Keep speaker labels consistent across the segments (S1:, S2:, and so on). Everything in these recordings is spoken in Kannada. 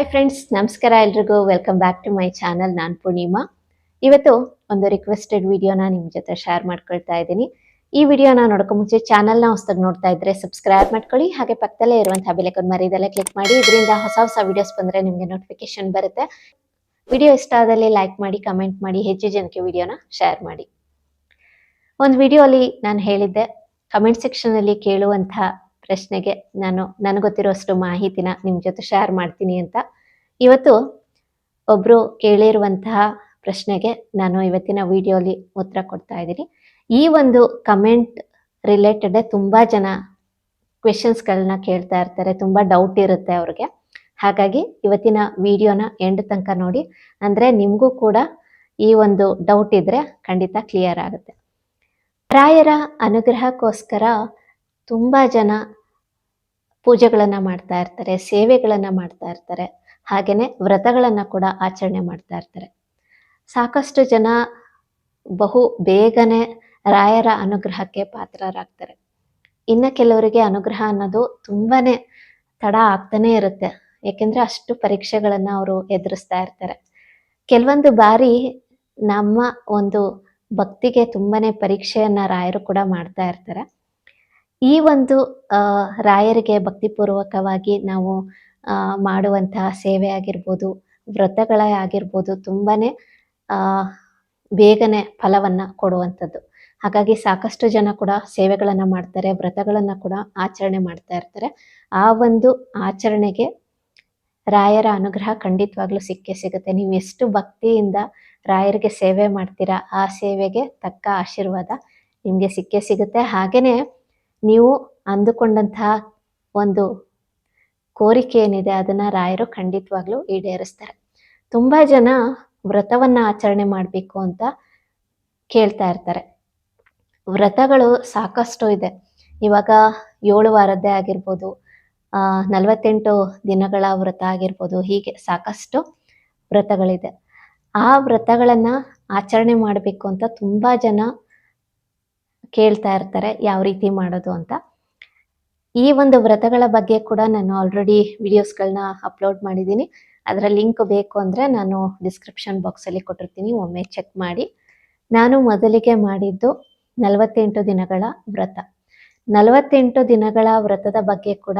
S1: ಹಾಯ್ ಫ್ರೆಂಡ್ಸ್ ನಮಸ್ಕಾರ ಎಲ್ರಿಗೂ. Welcome back to my channel ನಾನು ಪೂರ್ಣಿಮಾ. ಇವತ್ತು ಒಂದು ರಿಕ್ವೆಸ್ಟೆಡ್ ವಿಡಿಯೋನ ನಿಮ್ಮ ಜೊತೆ ಶೇರ್ ಮಾಡ್ಕೊಳ್ತಾ ಇದ್ದೀನಿ. ಈ ವಿಡಿಯೋನ ನೋಡೋಕೆ ಮುಂಚೆ ಚಾನಲ್ನ ಹೊಸದಾಗಿ ನೋಡ್ತಾ ಇದ್ರೆ ಸಬ್ಸ್ಕ್ರೈಬ್ ಮಾಡ್ಕೊಳ್ಳಿ. ಹಾಗೆ ಪಕ್ಕದಲ್ಲೇ ಇರುವಂತಹ ಬೆಲೆಕೊಂಡು ಮರಿದಲ್ಲೇ ಕ್ಲಿಕ್ ಮಾಡಿ. ಇದರಿಂದ ಹೊಸ ಹೊಸ ವಿಡಿಯೋಸ್ ಬಂದರೆ ನಿಮಗೆ ನೋಟಿಫಿಕೇಶನ್ ಬರುತ್ತೆ. ವಿಡಿಯೋ ಇಷ್ಟ ಆದಲ್ಲಿ ಲೈಕ್ ಮಾಡಿ ಕಮೆಂಟ್ ಮಾಡಿ, ಹೆಚ್ಚು ಜನಕ್ಕೆ ವಿಡಿಯೋನ ಶೇರ್ ಮಾಡಿ. ಒಂದು ವಿಡಿಯೋಲಿ ನಾನು ಹೇಳಿದ್ದೆ ಕಮೆಂಟ್ ಸೆಕ್ಷನಲ್ಲಿ ಕೇಳುವಂತಹ ಪ್ರಶ್ನೆಗೆ ನಾನು ನನಗೊತ್ತಿರೋಷ್ಟು ಮಾಹಿತಿನ ನಿಮ್ಮ ಜೊತೆ ಶೇರ್ ಮಾಡ್ತೀನಿ ಅಂತ. ಇವತ್ತು ಒಬ್ರು ಕೇಳಿರುವಂತಹ ಪ್ರಶ್ನೆಗೆ ನಾನು ಇವತ್ತಿನ ವಿಡಿಯೋಲಿ ಉತ್ತರ ಕೊಡ್ತಾ ಇದ್ದೀನಿ. ಈ ಒಂದು ಕಮೆಂಟ್ ರಿಲೇಟೆಡ್ ತುಂಬಾ ಜನ ಕ್ವೆಶನ್ಸ್ಗಳನ್ನ ಕೇಳ್ತಾ ಇರ್ತಾರೆ, ತುಂಬ ಡೌಟ್ ಇರುತ್ತೆ ಅವ್ರಿಗೆ. ಹಾಗಾಗಿ ಇವತ್ತಿನ ವಿಡಿಯೋನ ಎಂಡ್ ತನಕ ನೋಡಿ. ಅಂದ್ರೆ ನಿಮಗೂ ಕೂಡ ಈ ಒಂದು ಡೌಟ್ ಇದ್ರೆ ಖಂಡಿತ ಕ್ಲಿಯರ್ ಆಗುತ್ತೆ. ಪ್ರಾಯರ ಅನುಗ್ರಹಕ್ಕೋಸ್ಕರ ತುಂಬ ಜನ ಪೂಜೆಗಳನ್ನು ಮಾಡ್ತಾ ಇರ್ತಾರೆ, ಸೇವೆಗಳನ್ನು ಮಾಡ್ತಾ ಇರ್ತಾರೆ ಹಾಗೆಯೇ ವ್ರತಗಳನ್ನು ಕೂಡ ಆಚರಣೆ ಮಾಡ್ತಾ ಇರ್ತಾರೆ. ಸಾಕಷ್ಟು ಜನ ಬಹು ಬೇಗನೆ ರಾಯರ ಅನುಗ್ರಹಕ್ಕೆ ಪಾತ್ರರಾಗ್ತಾರೆ. ಇನ್ನು ಕೆಲವರಿಗೆ ಅನುಗ್ರಹ ಅನ್ನೋದು ತುಂಬಾನೇ ತಡ ಆಗ್ತಾನೆ ಇರುತ್ತೆ. ಯಾಕೆಂದ್ರೆ ಅಷ್ಟು ಪರೀಕ್ಷೆಗಳನ್ನು ಅವರು ಎದುರಿಸ್ತಾ ಇರ್ತಾರೆ. ಕೆಲವೊಂದು ಬಾರಿ ನಮ್ಮ ಒಂದು ಭಕ್ತಿಗೆ ತುಂಬಾನೇ ಪರೀಕ್ಷೆಯನ್ನ ರಾಯರು ಕೂಡ ಮಾಡ್ತಾ ಇರ್ತಾರೆ. ಈ ಒಂದು ರಾಯರಿಗೆ ಭಕ್ತಿಪೂರ್ವಕವಾಗಿ ನಾವು ಮಾಡುವಂತಹ ಸೇವೆ ಆಗಿರ್ಬೋದು, ವ್ರತಗಳೇ ಆಗಿರ್ಬೋದು ತುಂಬಾನೇ ಬೇಗನೆ ಫಲವನ್ನು ಕೊಡುವಂಥದ್ದು. ಹಾಗಾಗಿ ಸಾಕಷ್ಟು ಜನ ಕೂಡ ಸೇವೆಗಳನ್ನು ಮಾಡ್ತಾರೆ, ವ್ರತಗಳನ್ನು ಕೂಡ ಆಚರಣೆ ಮಾಡ್ತಾ ಇರ್ತಾರೆ. ಆ ಒಂದು ಆಚರಣೆಗೆ ರಾಯರ ಅನುಗ್ರಹ ಖಂಡಿತವಾಗ್ಲೂ ಸಿಕ್ಕೇ ಸಿಗುತ್ತೆ. ನೀವು ಎಷ್ಟು ಭಕ್ತಿಯಿಂದ ರಾಯರಿಗೆ ಸೇವೆ ಮಾಡ್ತೀರಾ, ಆ ಸೇವೆಗೆ ತಕ್ಕ ಆಶೀರ್ವಾದ ನಿಮಗೆ ಸಿಕ್ಕೇ ಸಿಗುತ್ತೆ. ಹಾಗೆಯೇ ನೀವು ಅಂದುಕೊಂಡಂತಹ ಒಂದು ಕೋರಿಕೆ ಏನಿದೆ ಅದನ್ನ ರಾಯರು ಖಂಡಿತವಾಗ್ಲೂ ಈಡೇರಿಸ್ತಾರೆ. ತುಂಬಾ ಜನ ವ್ರತವನ್ನ ಆಚರಣೆ ಮಾಡಬೇಕು ಅಂತ ಕೇಳ್ತಾ ಇರ್ತಾರೆ. ವ್ರತಗಳು ಸಾಕಷ್ಟು ಇದೆ. ಇವಾಗ ಏಳು ವಾರದ್ದೇ ಆಗಿರ್ಬೋದು ಆ, ನಲವತ್ತೆಂಟು ದಿನಗಳ ವ್ರತ ಆಗಿರ್ಬೋದು ಹೀಗೆ ಸಾಕಷ್ಟು ವ್ರತಗಳಿದೆ. ಆ ವ್ರತಗಳನ್ನ ಆಚರಣೆ ಮಾಡಬೇಕು ಅಂತ ತುಂಬಾ ಜನ ಕೇಳ್ತಾ ಇರ್ತಾರೆ, ಯಾವ ರೀತಿ ಮಾಡೋದು ಅಂತ. ಈ ಒಂದು ವ್ರತಗಳ ಬಗ್ಗೆ ಕೂಡ ನಾನು ಆಲ್ರೆಡಿ ವಿಡಿಯೋಸ್ಗಳನ್ನ ಅಪ್ಲೋಡ್ ಮಾಡಿದ್ದೀನಿ. ಅದರ ಲಿಂಕ್ ಬೇಕು ಅಂದರೆ ನಾನು ಡಿಸ್ಕ್ರಿಪ್ಷನ್ ಬಾಕ್ಸಲ್ಲಿ ಕೊಟ್ಟಿರ್ತೀನಿ, ಒಮ್ಮೆ ಚೆಕ್ ಮಾಡಿ. ನಾನು ಮೊದಲಿಗೆ ಮಾಡಿದ್ದು ನಲವತ್ತೆಂಟು ದಿನಗಳ ವ್ರತ. ನಲವತ್ತೆಂಟು ದಿನಗಳ ವ್ರತದ ಬಗ್ಗೆ ಕೂಡ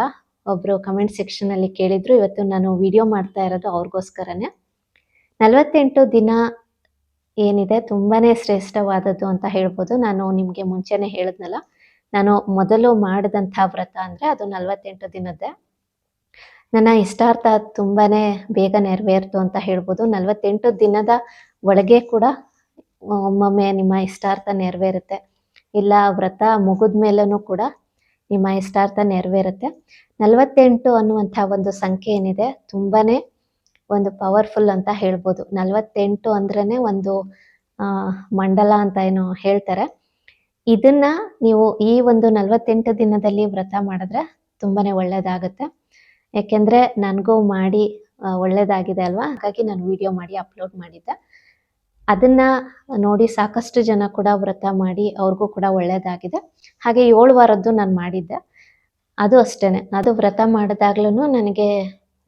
S1: ಒಬ್ರು ಕಮೆಂಟ್ ಸೆಕ್ಷನಲ್ಲಿ ಕೇಳಿದ್ರು. ಇವತ್ತು ನಾನು ವಿಡಿಯೋ ಮಾಡ್ತಾ ಇರೋದು ಅವ್ರಿಗೋಸ್ಕರನೇ. ನಲವತ್ತೆಂಟು ದಿನ ಏನಿದೆ? ತುಂಬಾನೇ ಶ್ರೇಷ್ಠವಾದದ್ದು ಅಂತ ಹೇಳ್ಬೋದು. ನಾನು ನಿಮಗೆ ಮುಂಚೆನೆ ಹೇಳಿದ್ನಲ್ಲ, ನಾನು ಮೊದಲು ಮಾಡಿದಂಥ ವ್ರತ ಅಂದರೆ ಅದು ನಲವತ್ತೆಂಟು ದಿನದ್ದೇ. ನನ್ನ ಇಷ್ಟಾರ್ಥ ತುಂಬಾನೇ ಬೇಗ ನೆರವೇರ್ತು ಅಂತ ಹೇಳ್ಬೋದು. ನಲವತ್ತೆಂಟು ದಿನದ ಒಳಗೆ ಕೂಡ ಒಮ್ಮೊಮ್ಮೆ ನಿಮ್ಮ ಇಷ್ಟಾರ್ಥ ನೆರವೇರುತ್ತೆ. ಇಲ್ಲ, ವ್ರತ ಮುಗಿದ ಮೇಲೂ ಕೂಡ ನಿಮ್ಮ ಇಷ್ಟಾರ್ಥ ನೆರವೇರುತ್ತೆ. ನಲವತ್ತೆಂಟು ಅನ್ನುವಂಥ ಒಂದು ಸಂಖ್ಯೆ ಏನಿದೆ? ತುಂಬಾನೇ ಒಂದು ಪವರ್ಫುಲ್ ಅಂತ ಹೇಳ್ಬೋದು. ನಲವತ್ತೆಂಟು ಅಂದ್ರೇನೆ ಒಂದು ಮಂಡಲ ಅಂತ ಏನು ಹೇಳ್ತಾರೆ. ಇದನ್ನ ನೀವು ಈ ಒಂದು ನಲವತ್ತೆಂಟು ದಿನದಲ್ಲಿ ವ್ರತ ಮಾಡಿದ್ರೆ ತುಂಬಾನೇ ಒಳ್ಳೇದಾಗುತ್ತೆ. ಯಾಕೆಂದ್ರೆ ನನಗೂ ಮಾಡಿ ಒಳ್ಳೇದಾಗಿದೆ ಅಲ್ವಾ? ಹಾಗಾಗಿ ನಾನು ವಿಡಿಯೋ ಮಾಡಿ ಅಪ್ಲೋಡ್ ಮಾಡಿದ್ದೆ. ಅದನ್ನ ನೋಡಿ ಸಾಕಷ್ಟು ಜನ ಕೂಡ ವ್ರತ ಮಾಡಿ ಅವ್ರಿಗೂ ಕೂಡ ಒಳ್ಳೇದಾಗಿದೆ. ಹಾಗೆ ಏಳು ವಾರದ್ದು ನಾನು ಮಾಡಿದ್ದೆ. ಅದು ಅಷ್ಟೇನೆ. ಅದು ವ್ರತ ಮಾಡಿದಾಗ್ಲೂ ನನಗೆ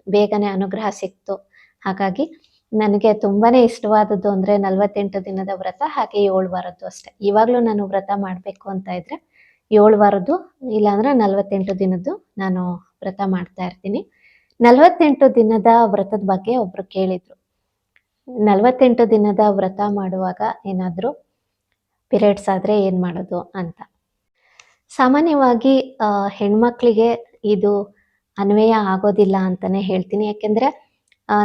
S1: ಬೇಗನೆ ಅನುಗ್ರಹ ಸಿಕ್ತು. ಹಾಗಾಗಿ ನನಗೆ ತುಂಬಾನೇ ಇಷ್ಟವಾದದ್ದು ಅಂದ್ರೆ ನಲವತ್ತೆಂಟು ದಿನದ ವ್ರತ, ಹಾಗೆ ಏಳು ವಾರದ್ದು ಅಷ್ಟೇ. ಇವಾಗಲೂ ನಾನು ವ್ರತ ಮಾಡಬೇಕು ಅಂತ ಇದ್ರೆ ಏಳು ವಾರದ್ದು, ಇಲ್ಲಾಂದ್ರೆ ನಲ್ವತ್ತೆಂಟು ದಿನದ್ದು ನಾನು ವ್ರತ ಮಾಡ್ತಾ ಇರ್ತೀನಿ. ನಲವತ್ತೆಂಟು ದಿನದ ವ್ರತದ ಬಗ್ಗೆ ಒಬ್ರು ಕೇಳಿದ್ರು. ನಲವತ್ತೆಂಟು ದಿನದ ವ್ರತ ಮಾಡುವಾಗ ಏನಾದರೂ ಪಿರಿಯಡ್ಸ್ ಆದ್ರೆ ಏನು ಮಾಡೋದು ಅಂತ. ಸಾಮಾನ್ಯವಾಗಿ ಹೆಣ್ಮಕ್ಳಿಗೆ ಇದು ಅನ್ವಯ ಆಗೋದಿಲ್ಲ ಅಂತಾನೆ ಹೇಳ್ತೀನಿ. ಯಾಕೆಂದ್ರೆ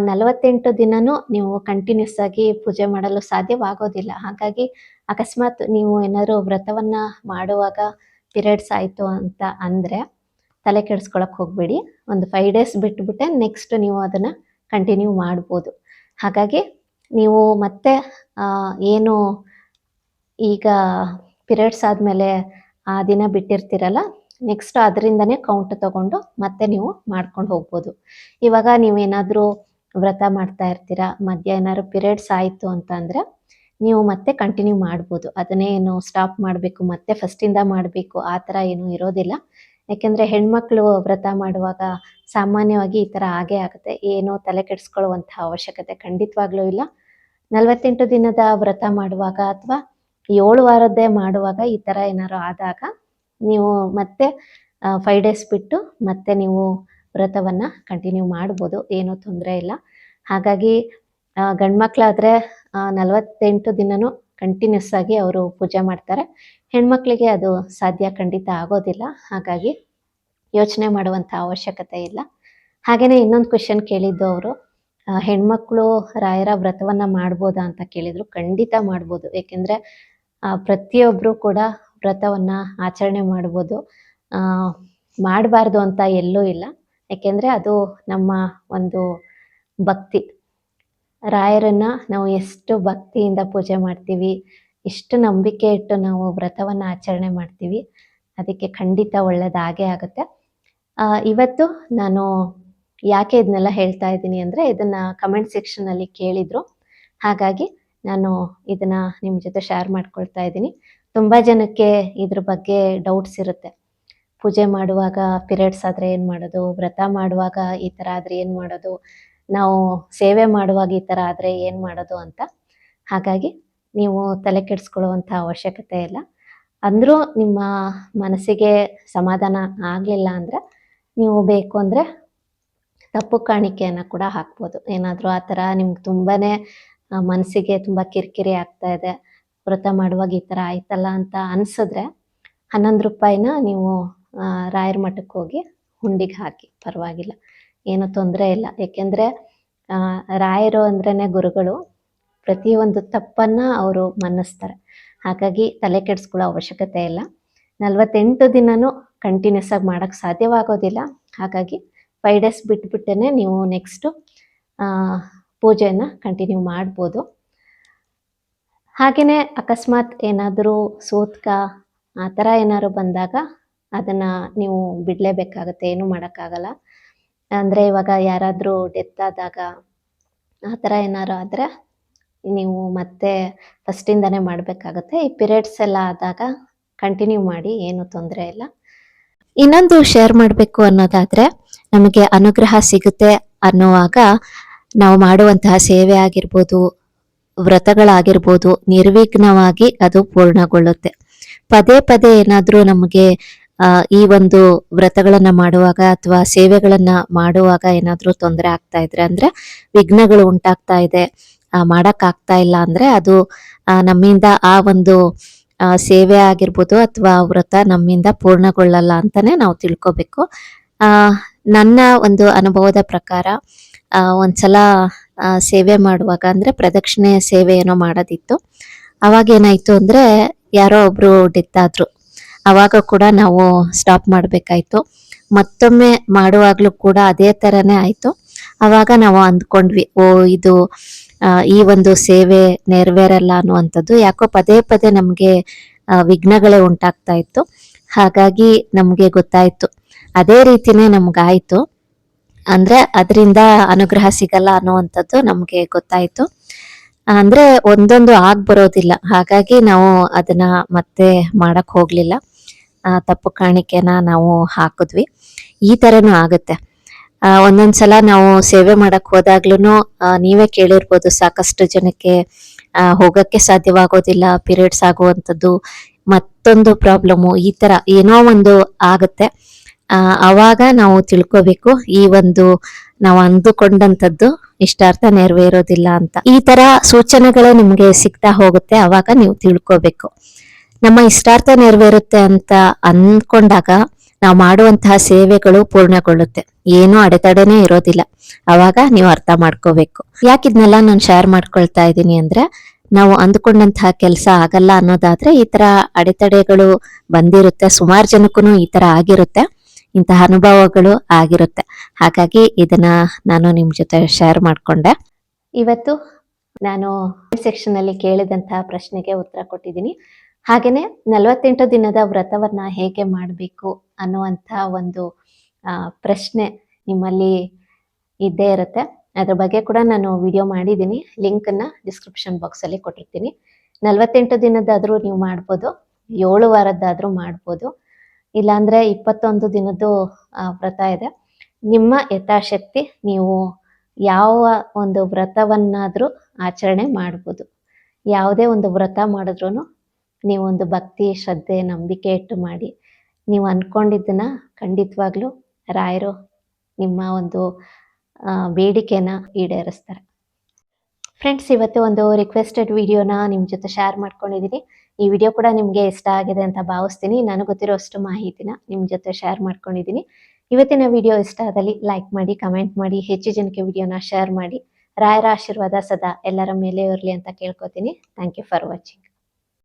S1: ನಲವತ್ತೆಂಟು ದಿನನೂ ನೀವು ಕಂಟಿನ್ಯೂಸ್ ಆಗಿ ಪೂಜೆ ಮಾಡಲು ಸಾಧ್ಯವಾಗೋದಿಲ್ಲ. ಹಾಗಾಗಿ ಅಕಸ್ಮಾತ್ ನೀವು ಏನಾದರೂ ವ್ರತವನ್ನ ಮಾಡುವಾಗ ಪಿರಿಯಡ್ಸ್ ಆಯಿತು ಅಂತ ಅಂದರೆ ತಲೆ ಕೆಡಿಸ್ಕೊಳಕ್ಕೆ ಹೋಗಬೇಡಿ. ಒಂದು ಫೈವ್ ಡೇಸ್ ಬಿಟ್ಬಿಟ್ಟೆ ನೆಕ್ಸ್ಟ್ ನೀವು ಅದನ್ನು ಕಂಟಿನ್ಯೂ ಮಾಡ್ಬೋದು. ಹಾಗಾಗಿ ನೀವು ಮತ್ತೆ ಏನು ಈಗ ಪಿರಿಯಡ್ಸ್ ಆದಮೇಲೆ ಆ ದಿನ ಬಿಟ್ಟಿರ್ತೀರಲ್ಲ ನೆಕ್ಸ್ಟ್ ಅದರಿಂದನೇ ಕೌಂಟ್ ತಗೊಂಡು ಮತ್ತೆ ನೀವು ಮಾಡ್ಕೊಂಡು ಹೋಗ್ಬೋದು. ಇವಾಗ ನೀವೇನಾದರೂ ವ್ರತ ಮಾಡ್ತಾ ಇರ್ತೀರಾ, ಮಧ್ಯ ಏನಾದ್ರು ಪಿರಿಯಡ್ಸ್ ಆಯಿತು ಅಂತ ಅಂದರೆ ನೀವು ಮತ್ತೆ ಕಂಟಿನ್ಯೂ ಮಾಡ್ಬೋದು. ಅದನ್ನೇ ಏನು ಸ್ಟಾಪ್ ಮಾಡಬೇಕು, ಮತ್ತೆ ಫಸ್ಟಿಂದ ಮಾಡಬೇಕು, ಆ ಥರ ಏನೂ ಇರೋದಿಲ್ಲ. ಯಾಕೆಂದರೆ ಹೆಣ್ಮಕ್ಳು ವ್ರತ ಮಾಡುವಾಗ ಸಾಮಾನ್ಯವಾಗಿ ಈ ತರ ಆಗೇ ಆಗುತ್ತೆ. ಏನೋ ತಲೆ ಕೆಡಿಸ್ಕೊಳ್ಳುವಂತಹ ಅವಶ್ಯಕತೆ ಖಂಡಿತವಾಗ್ಲೂ ಇಲ್ಲ. ನಲವತ್ತೆಂಟು ದಿನದ ವ್ರತ ಮಾಡುವಾಗ ಅಥವಾ ಏಳು ವಾರದ್ದೇ ಮಾಡುವಾಗ ಈ ತರ ಏನಾದ್ರು ಆದಾಗ ನೀವು ಮತ್ತೆ ಫೈವ್ ಡೇಸ್ ಬಿಟ್ಟು ಮತ್ತೆ ನೀವು ವ್ರತವನ್ನ ಕಂಟಿನ್ಯೂ ಮಾಡ್ಬೋದು, ಏನೂ ತೊಂದರೆ ಇಲ್ಲ. ಹಾಗಾಗಿ ಗಂಡ್ಮಕ್ಳಾದ್ರೆ ನಲವತ್ತೆಂಟು ದಿನನೂ ಕಂಟಿನ್ಯೂಸ್ ಆಗಿ ಅವರು ಪೂಜೆ ಮಾಡ್ತಾರೆ. ಹೆಣ್ಮಕ್ಳಿಗೆ ಅದು ಸಾಧ್ಯ ಖಂಡಿತ ಆಗೋದಿಲ್ಲ. ಹಾಗಾಗಿ ಯೋಚನೆ ಮಾಡುವಂಥ ಅವಶ್ಯಕತೆ ಇಲ್ಲ. ಹಾಗೇನೆ ಇನ್ನೊಂದು ಕ್ವೆಶನ್ ಕೇಳಿದ್ದು ಅವರು ಹೆಣ್ಮಕ್ಳು ರಾಯರ ವ್ರತವನ್ನ ಮಾಡ್ಬೋದಾ ಅಂತ ಕೇಳಿದ್ರು. ಖಂಡಿತ ಮಾಡ್ಬೋದು. ಏಕೆಂದರೆ ಪ್ರತಿಯೊಬ್ಬರು ಕೂಡ ವ್ರತವನ್ನ ಆಚರಣೆ ಮಾಡ್ಬೋದು. ಮಾಡಬಾರ್ದು ಅಂತ ಎಲ್ಲೂ ಇಲ್ಲ. ಯಾಕೆಂದ್ರೆ ಅದು ನಮ್ಮ ಒಂದು ಭಕ್ತಿ. ರಾಯರನ್ನ ನಾವು ಎಷ್ಟು ಭಕ್ತಿಯಿಂದ ಪೂಜೆ ಮಾಡ್ತೀವಿ, ಎಷ್ಟು ನಂಬಿಕೆ ಇಟ್ಟು ನಾವು ವ್ರತವನ್ನ ಆಚರಣೆ ಮಾಡ್ತೀವಿ, ಅದಕ್ಕೆ ಖಂಡಿತ ಒಳ್ಳೇದಾಗೇ ಆಗುತ್ತೆ. ಇವತ್ತು ನಾನು ಯಾಕೆ ಇದನ್ನೆಲ್ಲ ಹೇಳ್ತಾ ಇದ್ದೀನಿ ಅಂದರೆ ಇದನ್ನ ಕಮೆಂಟ್ ಸೆಕ್ಷನಲ್ಲಿ ಕೇಳಿದ್ರು. ಹಾಗಾಗಿ ನಾನು ಇದನ್ನ ನಿಮ್ಮ ಜೊತೆ ಶೇರ್ ಮಾಡ್ಕೊಳ್ತಾ ಇದ್ದೀನಿ. ತುಂಬ ಜನಕ್ಕೆ ಇದ್ರ ಬಗ್ಗೆ ಡೌಟ್ಸ್ ಇರುತ್ತೆ. ಪೂಜೆ ಮಾಡುವಾಗ ಪಿರಿಯಡ್ಸ್ ಆದ್ರೆ ಏನು ಮಾಡೋದು? ವ್ರತ ಮಾಡುವಾಗ ಈ ಥರ ಆದ್ರೆ ಏನು ಮಾಡೋದು? ನಾವು ಸೇವೆ ಮಾಡುವಾಗ ಈ ತರ ಆದ್ರೆ ಏನು ಮಾಡೋದು ಅಂತ? ಹಾಗಾಗಿ ನೀವು ತಲೆ ಕೆಡಿಸ್ಕೊಳ್ಳುವಂಥ ಅವಶ್ಯಕತೆ ಇಲ್ಲ. ಅಂದ್ರೂ ನಿಮ್ಮ ಮನಸ್ಸಿಗೆ ಸಮಾಧಾನ ಆಗಲಿಲ್ಲ ಅಂದ್ರೆ ನೀವು ಬೇಕು ಅಂದ್ರೆ ತಪ್ಪು ಕಾಣಿಕೆಯನ್ನ ಕೂಡ ಹಾಕ್ಬೋದು. ಏನಾದ್ರೂ ಆ ಥರ ನಿಮ್ಗೆ ತುಂಬಾ ಮನಸ್ಸಿಗೆ ತುಂಬ ಕಿರಿಕಿರಿ ಆಗ್ತಾ ಇದೆ. ವ್ರತ ಮಾಡುವಾಗ ಈ ಥರ ಆಯ್ತಲ್ಲ ಅಂತ ಅನ್ಸಿದ್ರೆ ಹನ್ನೊಂದು ರೂಪಾಯಿನ ನೀವು ರಾಯರ ಮಠಕ್ಕೆ ಹೋಗಿ ಹುಂಡಿಗೆ ಹಾಕಿ. ಪರವಾಗಿಲ್ಲ. ಏನು ತೊಂದರೆ ಇಲ್ಲ. ಏಕೆಂದರೆ ರಾಯರು ಅಂದ್ರೇ ಗುರುಗಳು ಪ್ರತಿಯೊಂದು ತಪ್ಪನ್ನು ಅವರು ಮನ್ನಿಸ್ತಾರೆ ಹಾಗಾಗಿ ತಲೆ ಕೆಡಿಸ್ಕೊಳ್ಳೋ ಅವಶ್ಯಕತೆ ಇಲ್ಲ. ನಲವತ್ತೆಂಟು ದಿನನೂ ಕಂಟಿನ್ಯೂಸ್ ಆಗಿ ಮಾಡೋಕ್ಕೆ ಸಾಧ್ಯವಾಗೋದಿಲ್ಲ. ಹಾಗಾಗಿ ಫೈವ್ ಡೇಸ್ ಬಿಟ್ಬಿಟ್ಟೇ ನೀವು ನೆಕ್ಸ್ಟು ಪೂಜೆಯನ್ನು ಕಂಟಿನ್ಯೂ ಮಾಡ್ಬೋದು. ಹಾಗೆಯೇ ಅಕಸ್ಮಾತ್ ಏನಾದರೂ ಸೋತ್ಕ ಆ ಥರ ಏನಾದ್ರು ಬಂದಾಗ ಅದನ್ನು ನೀವು ಬಿಡಲೇಬೇಕಾಗತ್ತೆ, ಏನು ಮಾಡೋಕ್ಕಾಗಲ್ಲ. ಅಂದರೆ ಇವಾಗ ಯಾರಾದರೂ ಡೆತ್ ಆದಾಗ ಆ ಥರ ಏನಾರು ಆದರೆ ನೀವು ಮತ್ತೆ ಫಸ್ಟಿಂದನೇ ಮಾಡಬೇಕಾಗತ್ತೆ. ಈ ಪಿರಿಯಡ್ಸ್ ಎಲ್ಲ ಆದಾಗ ಕಂಟಿನ್ಯೂ ಮಾಡಿ, ಏನು ತೊಂದರೆ ಇಲ್ಲ. ಇನ್ನೊಂದು ಶೇರ್ ಮಾಡಬೇಕು ಅನ್ನೋದಾದ್ರೆ ನಮಗೆ ಅನುಗ್ರಹ ಸಿಗುತ್ತೆ ಅನ್ನುವಾಗ ನಾವು ಮಾಡುವಂತಹ ಸೇವೆ ಆಗಿರ್ಬೋದು, ವ್ರತಗಳಾಗಿರ್ಬೋದು, ನಿರ್ವಿಘ್ನವಾಗಿ ಅದು ಪೂರ್ಣಗೊಳ್ಳುತ್ತೆ. ಪದೇ ಪದೇ ಏನಾದರೂ ನಮಗೆ ಈ ಒಂದು ವ್ರತಗಳನ್ನ ಮಾಡುವಾಗ ಅಥವಾ ಸೇವೆಗಳನ್ನ ಮಾಡುವಾಗ ಏನಾದರೂ ತೊಂದರೆ ಆಗ್ತಾ ಇದ್ರೆ ಅಂದ್ರೆ ವಿಘ್ನಗಳು ಉಂಟಾಗ್ತಾ ಇದೆ ಮಾಡಕ್ ಆಗ್ತಾ ಇಲ್ಲ ಅಂದ್ರೆ ಅದು ನಮ್ಮಿಂದ ಆ ಒಂದು ಸೇವೆ ಆಗಿರ್ಬೋದು ಅಥವಾ ವ್ರತ ನಮ್ಮಿಂದ ಪೂರ್ಣಗೊಳ್ಳಲ್ಲ ಅಂತಾನೆ ನಾವು ತಿಳ್ಕೊಬೇಕು. ನನ್ನ ಒಂದು ಅನುಭವದ ಪ್ರಕಾರ ಒಂದ್ಸಲ ಸೇವೆ ಮಾಡುವಾಗ ಅಂದ್ರೆ ಪ್ರದಕ್ಷಿಣೆ ಸೇವೆ ಏನೋ ಮಾಡೋದಿತ್ತು. ಅವಾಗ ಏನಾಯ್ತು ಅಂದ್ರೆ ಯಾರೋ ಒಬ್ರು ಡೆತ್ ಆದ್ರು. ಅವಾಗ ಕೂಡ ನಾವು ಸ್ಟಾಪ್ ಮಾಡಬೇಕಾಯ್ತು. ಮತ್ತೊಮ್ಮೆ ಮಾಡುವಾಗ್ಲೂ ಕೂಡ ಅದೇ ಥರನೇ ಆಯಿತು. ಆವಾಗ ನಾವು ಅಂದ್ಕೊಂಡ್ವಿ, ಓ, ಇದು ಈ ಒಂದು ಸೇವೆ ನೆರವೇರಲ್ಲ ಅನ್ನುವಂಥದ್ದು. ಯಾಕೋ ಪದೇ ಪದೇ ನಮಗೆ ವಿಘ್ನಗಳೇ ಉಂಟಾಗ್ತಾ ಇತ್ತು. ಹಾಗಾಗಿ ನಮಗೆ ಗೊತ್ತಾಯ್ತು. ಅದೇ ರೀತಿನೇ ನಮಗಾಯಿತು. ಅಂದರೆ ಅದರಿಂದ ಅನುಗ್ರಹ ಸಿಗಲ್ಲ ಅನ್ನುವಂಥದ್ದು ನಮಗೆ ಗೊತ್ತಾಯ್ತು. ಅಂದರೆ ಒಂದೊಂದು ಆಗಿ ಬರೋದಿಲ್ಲ ಹಾಗಾಗಿ ನಾವು ಅದನ್ನ ಮತ್ತೆ ಮಾಡೋಕ್ಕೆ ಹೋಗ್ಲಿಲ್ಲ. ತಪ್ಪು ಕಾಣಿಕೆನ ನಾವು ಹಾಕಿದ್ವಿ. ಈ ಥರನೂ ಆಗುತ್ತೆ. ಒಂದೊಂದ್ಸಲ ನಾವು ಸೇವೆ ಮಾಡಕ್ ಹೋದಾಗ್ಲೂ ನೀವೇ ಕೇಳಿರ್ಬೋದು ಸಾಕಷ್ಟು ಜನಕ್ಕೆ ಹೋಗಕ್ಕೆ ಸಾಧ್ಯವಾಗೋದಿಲ್ಲ, ಪೀರಿಯಡ್ಸ್ ಆಗುವಂಥದ್ದು, ಮತ್ತೊಂದು ಪ್ರಾಬ್ಲಮ್ಮು ಈ ತರ ಏನೋ ಒಂದು ಆಗುತ್ತೆ. ಆವಾಗ ನಾವು ತಿಳ್ಕೊಬೇಕು, ಈ ಒಂದು ನಾವು ಅಂದುಕೊಂಡಂಥದ್ದು ಇಷ್ಟಾರ್ಥ ನೆರವೇರೋದಿಲ್ಲ ಅಂತ. ಈ ತರ ಸೂಚನೆಗಳೇ ನಿಮಗೆ ಸಿಗ್ತಾ ಹೋಗುತ್ತೆ ಅವಾಗ ನೀವು ತಿಳ್ಕೊಬೇಕು. ನಮ್ಮ ಇಷ್ಟಾರ್ಥ ನೆರವೇರುತ್ತೆ ಅಂತ ಅಂದ್ಕೊಂಡಾಗ ನಾವು ಮಾಡುವಂತಹ ಸೇವೆಗಳು ಪೂರ್ಣಗೊಳ್ಳುತ್ತೆ. ಏನೂ ಅಡೆತಡೆನೇ ಇರೋದಿಲ್ಲ. ಅವಾಗ ನೀವು ಅರ್ಥ ಮಾಡ್ಕೋಬೇಕು. ಯಾಕಿದ್ನೆಲ್ಲ ನಾನು ಶೇರ್ ಮಾಡ್ಕೊಳ್ತಾ ಇದ್ದೀನಿ ಅಂದ್ರೆ, ನಾವು ಅಂದ್ಕೊಂಡಂತಹ ಕೆಲಸ ಆಗಲ್ಲ ಅನ್ನೋದಾದ್ರೆ ಈ ತರ ಅಡೆತಡೆಗಳು ಬಂದಿರುತ್ತೆ. ಸುಮಾರು ಜನಕ್ಕೂ ಈ ತರ ಆಗಿರುತ್ತೆ. ಇಂತಹ ಅನುಭವಗಳು ಆಗಿರುತ್ತೆ. ಹಾಗಾಗಿ ಇದನ್ನ ನಾನು ನಿಮ್ ಜೊತೆ ಶೇರ್ ಮಾಡ್ಕೊಂಡೆ. ಇವತ್ತು ನಾನು ಸೆಕ್ಷನ್ ಅಲ್ಲಿ ಕೇಳಿದಂತಹ ಪ್ರಶ್ನೆಗೆ ಉತ್ತರ ಕೊಟ್ಟಿದ್ದೀನಿ. ಹಾಗೇನೆ ನಲವತ್ತೆಂಟು ದಿನದ ವ್ರತವನ್ನ ಹೇಗೆ ಮಾಡಬೇಕು ಅನ್ನುವಂಥ ಒಂದು ಪ್ರಶ್ನೆ ನಿಮ್ಮಲ್ಲಿ ಇದ್ದೇ ಇರುತ್ತೆ. ಅದ್ರ ಬಗ್ಗೆ ಕೂಡ ನಾನು ವಿಡಿಯೋ ಮಾಡಿದ್ದೀನಿ. ಲಿಂಕನ್ನ ಡಿಸ್ಕ್ರಿಪ್ಷನ್ ಬಾಕ್ಸಲ್ಲಿ ಕೊಟ್ಟಿರ್ತೀನಿ. ನಲವತ್ತೆಂಟು ದಿನದಾದರೂ ನೀವು ಮಾಡ್ಬೋದು. ಏಳು ವಾರದ್ದಾದರೂ ಮಾಡ್ಬೋದು. ಇಲ್ಲಾಂದ್ರೆ ಇಪ್ಪತ್ತೊಂದು ದಿನದ್ದು ವ್ರತ ಇದೆ. ನಿಮ್ಮ ಯಥಾಶಕ್ತಿ ನೀವು ಯಾವ ಒಂದು ವ್ರತವನ್ನಾದರೂ ಆಚರಣೆ ಮಾಡ್ಬೋದು. ಯಾವುದೇ ಒಂದು ವ್ರತ ಮಾಡಿದ್ರೂ ನೀವು ಒಂದು ಭಕ್ತಿ ಶ್ರದ್ಧೆ, ನಂಬಿಕೆ ಇಟ್ಟು ಮಾಡಿ. ನೀವು ಅನ್ಕೊಂಡಿದ್ದನ್ನ ಖಂಡಿತವಾಗ್ಲೂ ರಾಯರು ನಿಮ್ಮ ಒಂದು ಬೇಡಿಕೆನ ಈಡೇರಿಸ್ತಾರೆ. ಫ್ರೆಂಡ್ಸ್ ಇವತ್ತು ಒಂದು ರಿಕ್ವೆಸ್ಟೆಡ್ ವಿಡಿಯೋನ ನಿಮ್ಮ ಜೊತೆ ಶೇರ್ ಮಾಡ್ಕೊಂಡಿದ್ದೀನಿ ಈ ವಿಡಿಯೋ ಕೂಡ ನಿಮಗೆ ಇಷ್ಟ ಆಗಿದೆ ಅಂತ ಭಾವಿಸ್ತೀನಿ. ನನಗೆ ಗೊತ್ತಿರೋಷ್ಟು ಮಾಹಿತಿನ ನಿಮ್ಮ ಜೊತೆ ಶೇರ್ ಮಾಡ್ಕೊಂಡಿದ್ದೀನಿ ಇವತ್ತಿನ ವಿಡಿಯೋ ಇಷ್ಟ ಆದಲ್ಲಿ ಲೈಕ್ ಮಾಡಿ ಕಮೆಂಟ್ ಮಾಡಿ, ಹೆಚ್ಚು ಜನಕ್ಕೆ ವಿಡಿಯೋನ ಶೇರ್ ಮಾಡಿ. ರಾಯರ ಆಶೀರ್ವಾದ ಸದಾ ಎಲ್ಲರ ಮೇಲೆ ಇರಲಿ ಅಂತ ಕೇಳ್ಕೊತೀನಿ. Thank you for watching